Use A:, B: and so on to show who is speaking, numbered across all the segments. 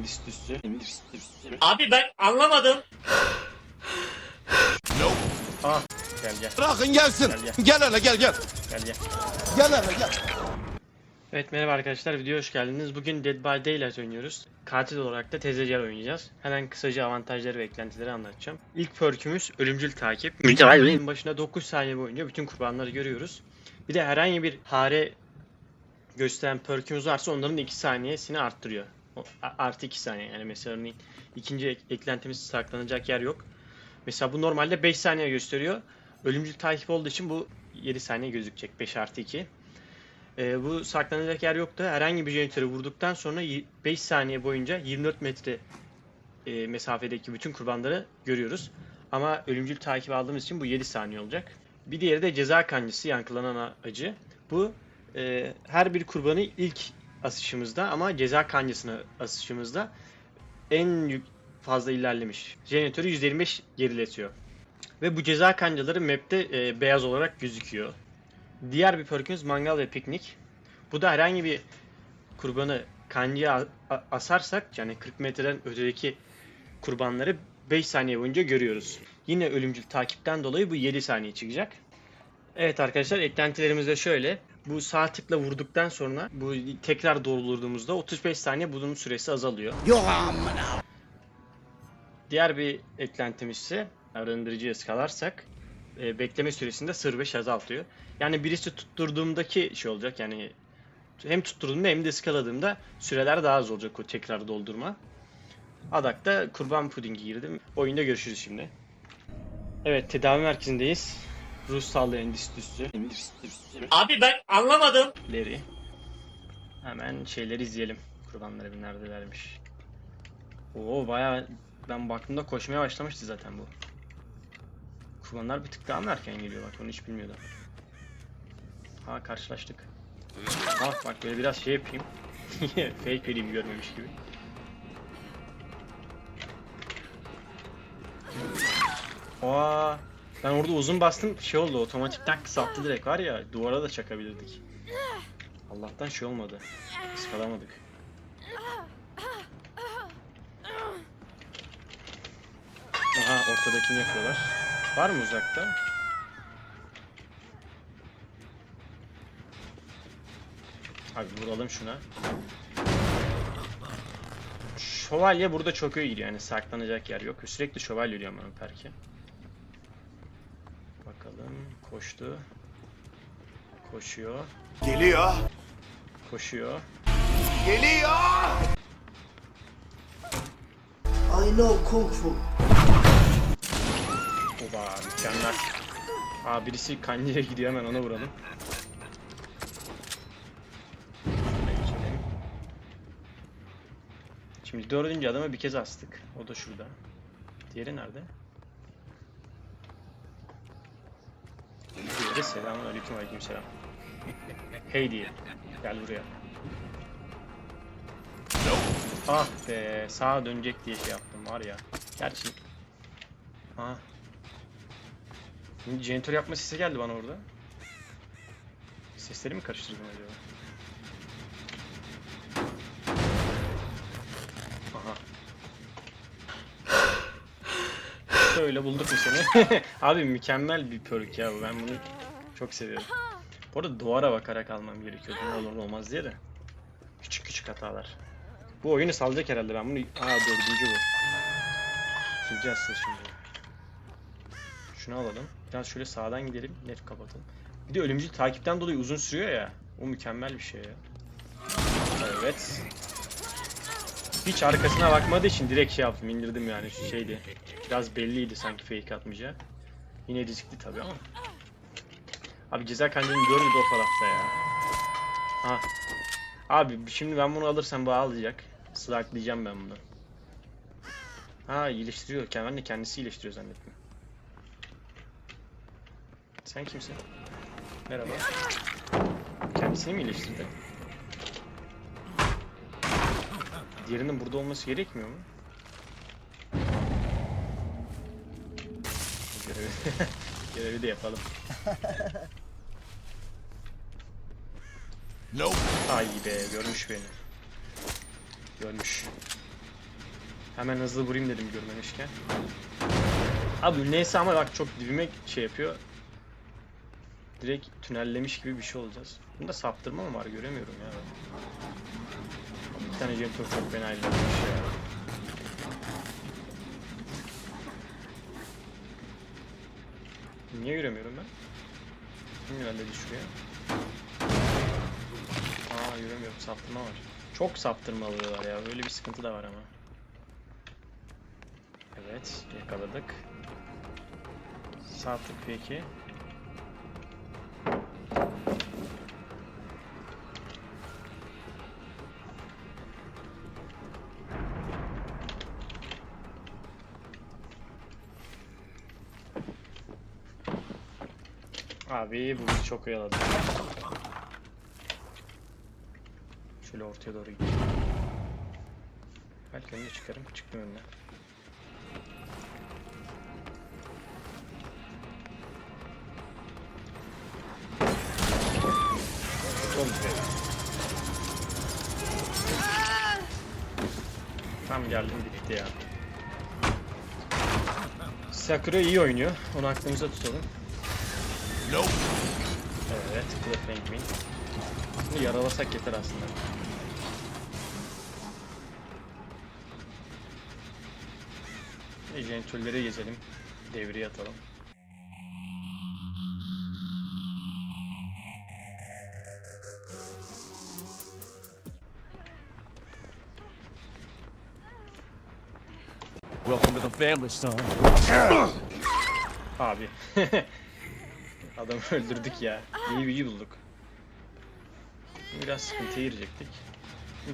A: endüstrisi.
B: Abi ben anlamadım.
A: Ah gel gel
C: Bırakın gelsin.
A: Gel, gel.
C: Gel hele gel gel.
A: gel gel.
C: Gel hele gel.
A: Evet merhaba arkadaşlar videoya hoş geldiniz. Bugün Dead by Daylight oynuyoruz. Katil olarak da tezecel oynayacağız. Hemen kısaca avantajları ve eklentileri anlatacağım. İlk perkümüz ölümcül takip. Oyunun başına 9 saniye boyunca bütün kurbanları görüyoruz. Bir de herhangi bir hare gösteren perkümüz varsa onların 2 saniyesini arttırıyor. Artı 2 saniye yani mesela örneğin ikinci ek- eklentimiz saklanacak yer yok. Mesela bu normalde 5 saniye gösteriyor. Ölümcül takip olduğu için bu 7 saniye gözükecek. 5 artı 2. Ee, bu saklanacak yer yoktu. Herhangi bir jeneratörü vurduktan sonra y- 5 saniye boyunca 24 metre e, mesafedeki bütün kurbanları görüyoruz. Ama ölümcül takip aldığımız için bu 7 saniye olacak. Bir diğeri de ceza kancısı yankılanan acı. Bu e, her bir kurbanı ilk asışımızda ama ceza kancısına asışımızda en fazla ilerlemiş. Jeneratörü 125 geriletiyor. Ve bu ceza kancaları map'te e, beyaz olarak gözüküyor. Diğer bir perkümüz mangal ve piknik. Bu da herhangi bir kurbanı kancaya asarsak yani 40 metreden ötedeki kurbanları 5 saniye boyunca görüyoruz. Yine ölümcül takipten dolayı bu 7 saniye çıkacak. Evet arkadaşlar eklentilerimiz de şöyle. Bu sağ tıkla vurduktan sonra bu tekrar doldurduğumuzda 35 saniye bunun süresi azalıyor.
C: Yok amına.
A: Diğer bir eklentimiz ise arındırıcıya skalarsak e, bekleme süresinde sır 5 azaltıyor. Yani birisi tutturduğumdaki şey olacak yani hem tutturduğumda hem de skaladığımda süreler daha az olacak o tekrar doldurma. Adak'ta kurban pudingi girdim. Oyunda görüşürüz şimdi. Evet tedavi merkezindeyiz. Rus Sağlığı Endüstrisi.
B: Abi ben anlamadım.
A: Leri. Hemen şeyleri izleyelim. Kurbanları bir neredelermiş. Oo bayağı ben baktığımda koşmaya başlamıştı zaten bu. Kurbanlar bir tık daha mı erken geliyor bak onu hiç bilmiyordum. Ha karşılaştık. Bak bak böyle biraz şey yapayım. Fake vereyim görmemiş gibi. Aa, ben orada uzun bastım şey oldu otomatikten kısalttı direkt var ya duvara da çakabilirdik. Allah'tan şey olmadı. Iskalamadık. Aha ortadakini yapıyorlar. Var mı uzakta? Abi vuralım şuna. Şövalye burada çok iyi gidiyor yani saklanacak yer yok. Sürekli şövalye o perke. Bakalım koştu. Koşuyor.
C: Geliyor.
A: Koşuyor.
C: Geliyor.
D: I know Kung Fu.
A: Oba mükemmel. Aa birisi kancaya gidiyor hemen ona vuralım. Şimdi dördüncü adamı bir kez astık. O da şurada. Diğeri nerede? Diğeri selamun aleyküm aleyküm selam. Hey diye. Gel buraya. Ah be sağa dönecek diye şey yaptım var ya. Gerçi Ha. Şimdi jeneratör yapma sesi geldi bana orada. Sesleri mi karıştırdım acaba? Şöyle bulduk mu seni? Abi mükemmel bir perk ya. Ben bunu çok seviyorum. Bu arada duvara bakarak almam gerekiyordu ne olur olmaz diye de. Küçük küçük hatalar. Bu oyunu salacak herhalde ben bunu... Aa dördüncü bu. Aslında şimdi. Şunu alalım. Biraz şöyle sağdan gidelim. Net kapatalım. Bir de ölümcül takipten dolayı uzun sürüyor ya. O mükemmel bir şey ya. Evet. Hiç arkasına bakmadığı için direkt şey yaptım. indirdim yani şu şeydi. Biraz belliydi sanki fake atmayacağı. Yine riskli tabii ama. Abi ceza kancını gördü o tarafta ya. Ha. Abi şimdi ben bunu alırsam bu alacak. Slaklayacağım ben bunu. Ha iyileştiriyor. Ben de kendisi iyileştiriyor zannettim. Sen kimsin? Merhaba. Kendisini mi iyileştirdi? Diğerinin burada olması gerekmiyor mu? Görevi, görevi de yapalım.
C: Nope.
A: Ay be görmüş beni. Görmüş. Hemen hızlı vurayım dedim görmemişken. Abi neyse ama bak çok dibime şey yapıyor. Direkt tünellemiş gibi bir şey olacağız. Bunda saptırma mı var göremiyorum ya. Bir tane jeneratör çok fena ilerlemiş ya. Niye yürüyemiyorum ben? Kim ilerledi şuraya? Aa yürüyemiyorum saptırma var. Çok saptırma alıyorlar ya öyle bir sıkıntı da var ama. Evet yakaladık. Sağ tık peki. Abi bu bizi çok oyaladı. Şöyle ortaya doğru gidelim. Belki önüne çıkarım. Çıktım önüne. Tam geldim bitti ya. Sakura iyi oynuyor. Onu aklımıza tutalım.
C: Nope.
A: Evet, Cliff Penguin. Bunu yaralasak yeter aslında. Jenitörleri gezelim. Devreye atalım.
E: Welcome to the family, son.
A: Abi. Adamı öldürdük ya. İyi bir iyi bulduk. Biraz sıkıntıya girecektik.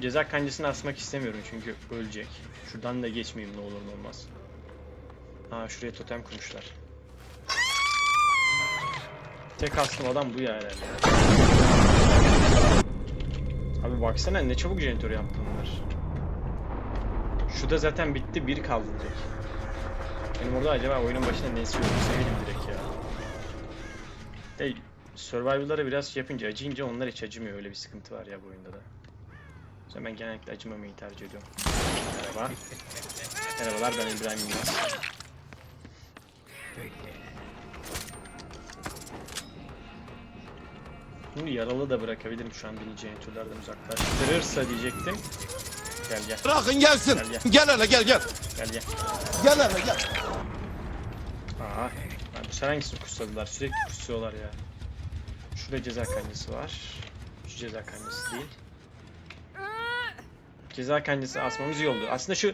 A: Ceza kancasını asmak istemiyorum çünkü ölecek. Şuradan da geçmeyeyim ne olur ne olmaz. Aa şuraya totem kurmuşlar. Tek astım adam bu ya herhalde. Abi baksana ne çabuk jeneratör yaptı bunlar. Şu da zaten bitti bir kaldı direkt. Benim orada acaba oyunun başında nesi yok sevdim direkt. De survival'lara biraz şey yapınca acıyınca onlar hiç acımıyor öyle bir sıkıntı var ya bu oyunda da. O yüzden ben genellikle acımamayı tercih ediyorum. Merhaba. Merhabalar ben İbrahim Yılmaz. Bunu yaralı da bırakabilirim şu an beni jeneratörlerden uzaklaştırırsa diyecektim. Gel gel
C: Bırakın gelsin.
A: Gel, gel.
C: Gel hele gel gel.
A: gel gel.
C: Gel hele gel.
A: Aa, abi sen hangisini kutsadılar? Sürekli kutsuyorlar ya. Şurada ceza kancası var. Şu ceza kancası değil. Ceza kancası asmamız iyi oldu. Aslında şu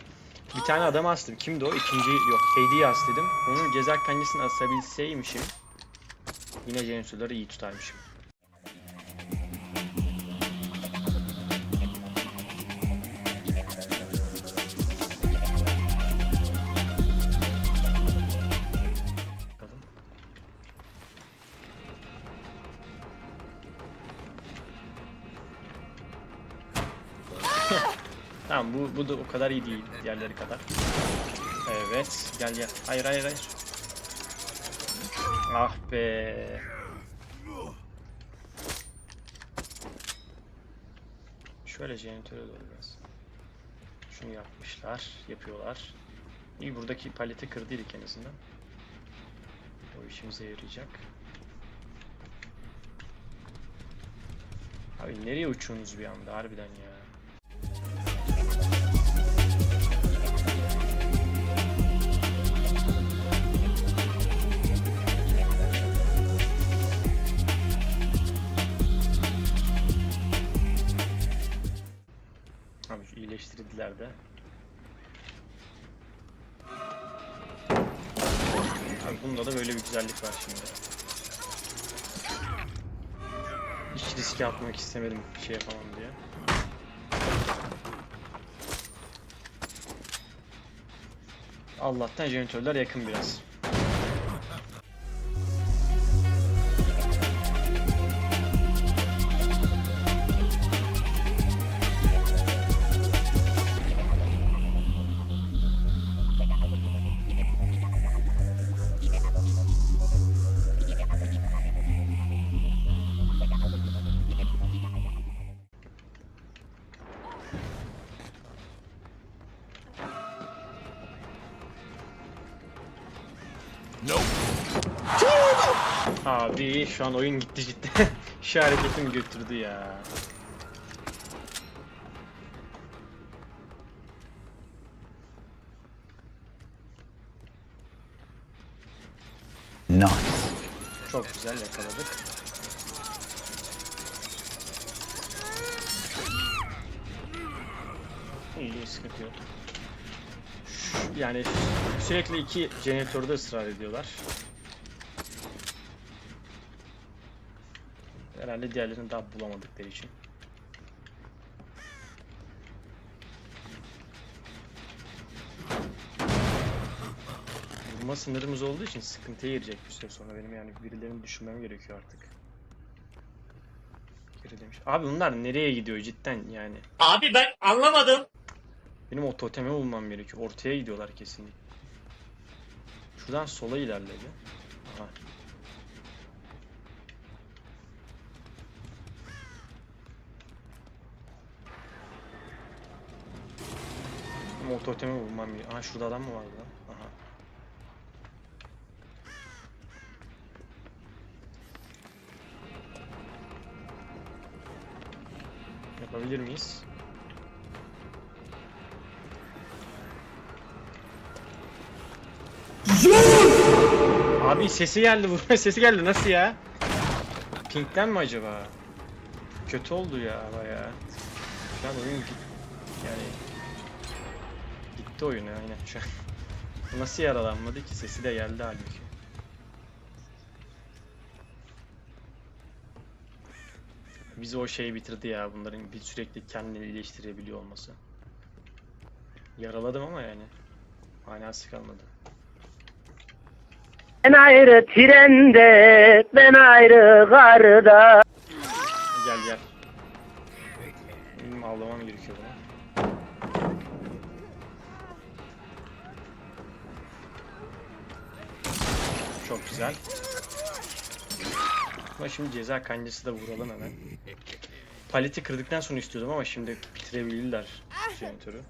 A: bir tane adam astım. Kimdi o? İkinci yok. Heidi astıydım. Onun ceza kancasını asabilseymişim. Yine jeneratörleri iyi tutarmışım. Tamam bu, bu da o kadar iyi değil diğerleri kadar. Evet gel gel. Hayır hayır hayır. Ah be. Şöyle jeneratöre doğru biraz. Şunu yapmışlar, yapıyorlar. İyi buradaki paleti kırdıydık en azından. O işimize yarayacak. Abi nereye uçuyorsunuz bir anda harbiden ya. İyileştirdiler de. Abi bunda da böyle bir güzellik var şimdi. Hiç riske atmak istemedim bir şey yapamam diye. Allah'tan jeneratörler yakın biraz. Şu an oyun gitti cidden. Şu hareketim götürdü ya.
E: Nice.
A: Çok güzel yakaladık. İyi sıkıntı yok. Yani sürekli iki jeneratörde ısrar ediyorlar. Herhalde diğerlerini daha bulamadıkları için. Vurma sınırımız olduğu için sıkıntıya girecek bir süre sonra benim yani birilerini düşünmem gerekiyor artık. Geri demiş. Abi bunlar nereye gidiyor cidden yani.
B: Abi ben anlamadım.
A: Benim o totemi bulmam gerekiyor. Ortaya gidiyorlar kesinlikle. Şuradan sola ilerledi. Aha. O totemi bulmam. Aha şurada adam mı vardı lan? Aha. Yapabilir miyiz? Abi sesi geldi vurma sesi geldi nasıl ya? Pink'ten mi acaba? Kötü oldu ya baya. Şu an oyun yani gitti oyun aynen şu an. Nasıl yaralanmadı ki sesi de geldi halbuki. Bizi o şey bitirdi ya bunların bir sürekli kendini iyileştirebiliyor olması. Yaraladım ama yani manası kalmadı.
F: Ben ayrı trende, ben ayrı garda.
A: Gel gel. Benim avlamam gerekiyor buna. Çok güzel. Ama şimdi ceza kancası da vuralım hemen. Paleti kırdıktan sonra istiyordum ama şimdi bitirebilirler jeneratörü.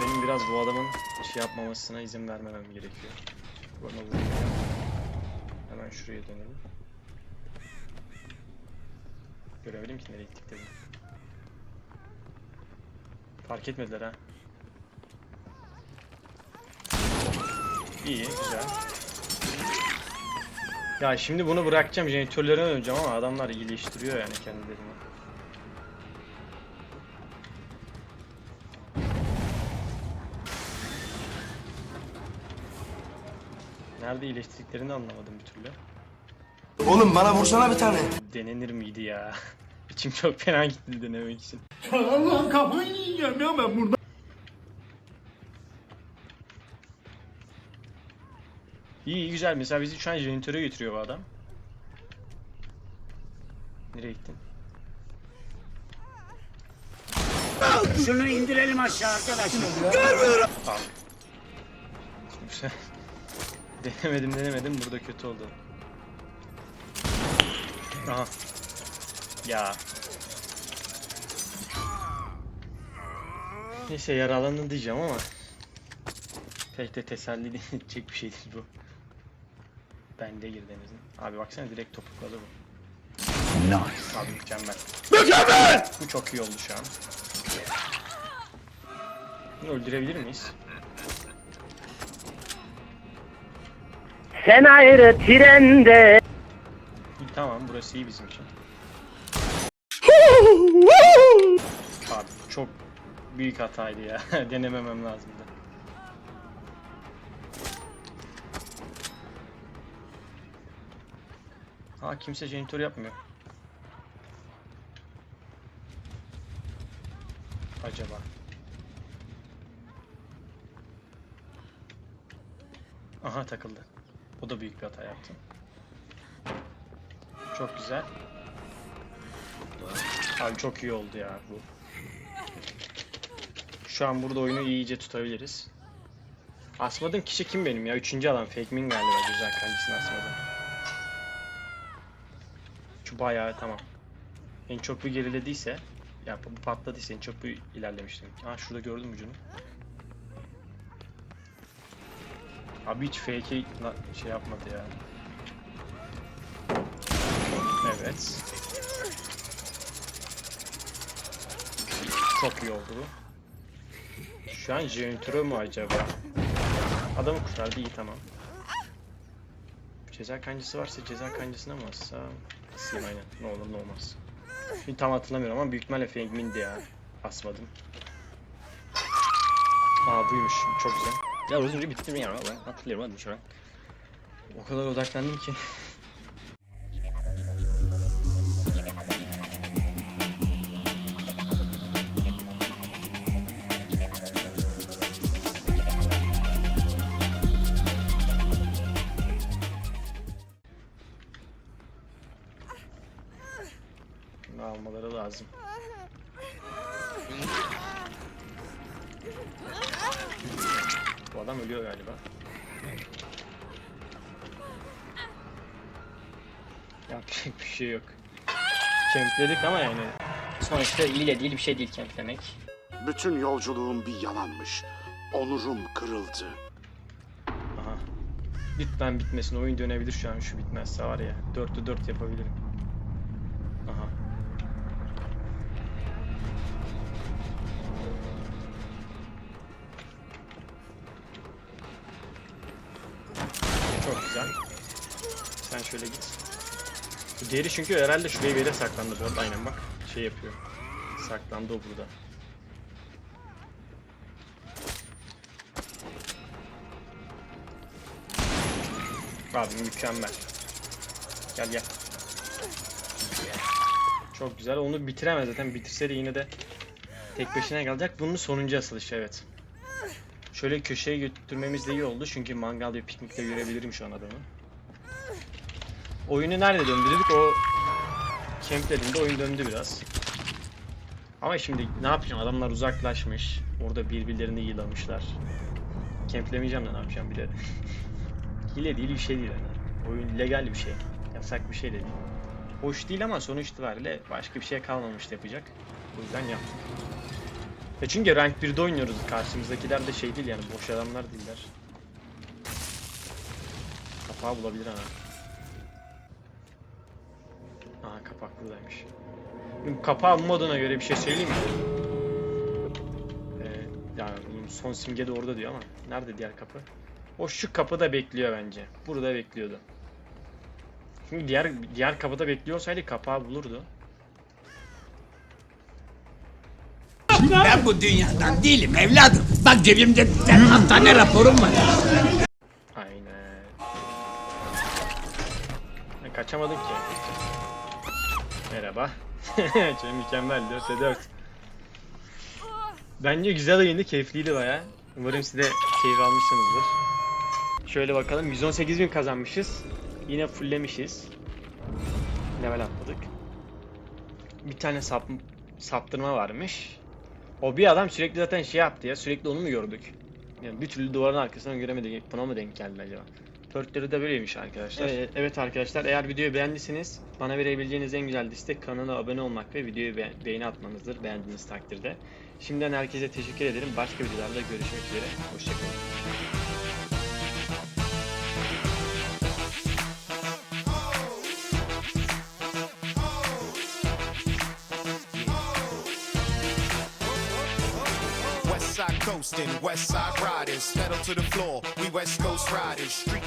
A: Benim biraz bu adamın şey yapmamasına izin vermemem gerekiyor. Bana vuruyor. Hemen şuraya dönelim. Görebilirim ki nereye gittiklerini. Fark etmediler ha. İyi, güzel. Ya şimdi bunu bırakacağım, jeneratörlere döneceğim ama adamlar iyileştiriyor yani kendilerini. Nerede iyileştirdiklerini anlamadım bir türlü.
D: Oğlum bana vursana bir tane.
A: Denenir miydi ya? İçim çok fena gitti denemek için.
C: Allah'ım kafayı yiyeceğim ya ben burada.
A: İyi iyi, güzel. Mesela bizi şu an jeneratöre götürüyor bu adam. Nereye gittin?
B: Şunu indirelim aşağı arkadaşlar.
A: Tamam. Güzel. denemedim denemedim. Burada kötü oldu. Aha. Ya. Neyse yaralandı diyeceğim ama pek de teselli edecek bir şey değil bu. Bende girdi en azından. Abi baksana direkt topukladı bu.
E: Nice.
A: Abi mükemmel. Mükemmel! Bu çok iyi oldu şu an. Bunu öldürebilir miyiz?
F: Sen ayrı trende.
A: İyi, tamam burası iyi bizim için. Abi çok büyük hataydı ya. Denememem lazımdı. Ha kimse jeneratör yapmıyor. Acaba. Aha takıldı. O da büyük bir hata yaptı. Çok güzel. Abi çok iyi oldu ya bu. Şu an burada oyunu iyice tutabiliriz. Asmadığım kişi kim benim ya? Üçüncü adam Fakemin galiba güzel kancısını asmadım. Bayağı tamam. En çok bir gerilediyse ya bu patladıysa en çok bir ilerlemiştim. Aa şurada gördüm ucunu. Abi hiç fake'i la- şey yapmadı ya. Evet. Çok iyi oldu bu. Şu an Jenturo mu acaba? Adamı kurtardı iyi tamam. Ceza kancası varsa ceza kancasına mı assam? Asayım aynen. Ne olur ne olmaz. Şimdi tam hatırlamıyorum ama büyük ihtimalle Feng Min'di ya. Asmadım. Aa buymuş. Çok güzel.
G: Ya az önce bitti mi ya? Ben hatırlıyorum hadi şöyle.
A: O kadar odaklandım ki. Yapacak bir şey yok. Kempledik ama yani.
G: Sonuçta ile değil bir şey değil kemplemek.
H: Bütün yolculuğum bir yalanmış. Onurum kırıldı.
A: Aha. Lütfen bitmesin. Oyun dönebilir şu an şu bitmezse var ya. 4'te 4 yapabilirim. Aha. Çok güzel. Sen şöyle git. Diğeri çünkü herhalde bir yere saklandı. Dört aynen bak. Şey yapıyor. Saklandı o burada. Abi mükemmel. Gel gel. Çok güzel. Onu bitiremez zaten. Bitirse de yine de tek başına kalacak. Bunun sonuncu asılışı evet. Şöyle köşeye götürmemiz de iyi oldu. Çünkü mangal ve piknikte görebilirim şu an adamı. Oyunu nerede döndürdük? O kemplediğinde oyun döndü biraz. Ama şimdi ne yapacağım? Adamlar uzaklaşmış. Orada birbirlerini yılamışlar. Kemplemeyeceğim de ne yapacağım bile. Hile değil bir şey değil yani. Oyun legal bir şey. Yasak bir şey de değil. Hoş değil ama sonuç itibariyle başka bir şey kalmamıştı yapacak. O yüzden yaptık. E çünkü rank 1'de oynuyoruz. Karşımızdakiler de şey değil yani boş adamlar değiller. Kapağı bulabilir ha. Aha kapak buradaymış. Şimdi kapağı moduna göre bir şey söyleyeyim mi? Ee, yani son simge de orada diyor ama nerede diğer kapı? O şu kapıda bekliyor bence. Burada bekliyordu. Çünkü diğer diğer kapıda bekliyorsaydı kapağı bulurdu.
C: Ben bu dünyadan değilim evladım. Bak cebimde hastane raporum var.
A: Aynen. Ben kaçamadım ki. Merhaba. Çok mükemmel 4'te 4. Bence güzel oyundu, keyifliydi baya. Umarım siz de keyif almışsınızdır. Şöyle bakalım 118.000 kazanmışız. Yine fulllemişiz. Level atladık. Bir tane sap, saptırma varmış. O bir adam sürekli zaten şey yaptı ya. Sürekli onu mu gördük? Yani bir türlü duvarın arkasından göremedik. Buna mı denk geldi acaba? Perkleri de böyleymiş arkadaşlar. Evet, evet arkadaşlar eğer videoyu beğendiyseniz bana verebileceğiniz en güzel destek kanala abone olmak ve videoyu be- beğeni atmanızdır beğendiğiniz takdirde. Şimdiden herkese teşekkür ederim. Başka videolarda görüşmek üzere. Hoşçakalın.
I: West side coasting, west side riders, pedal to the floor. We west coast riders, streets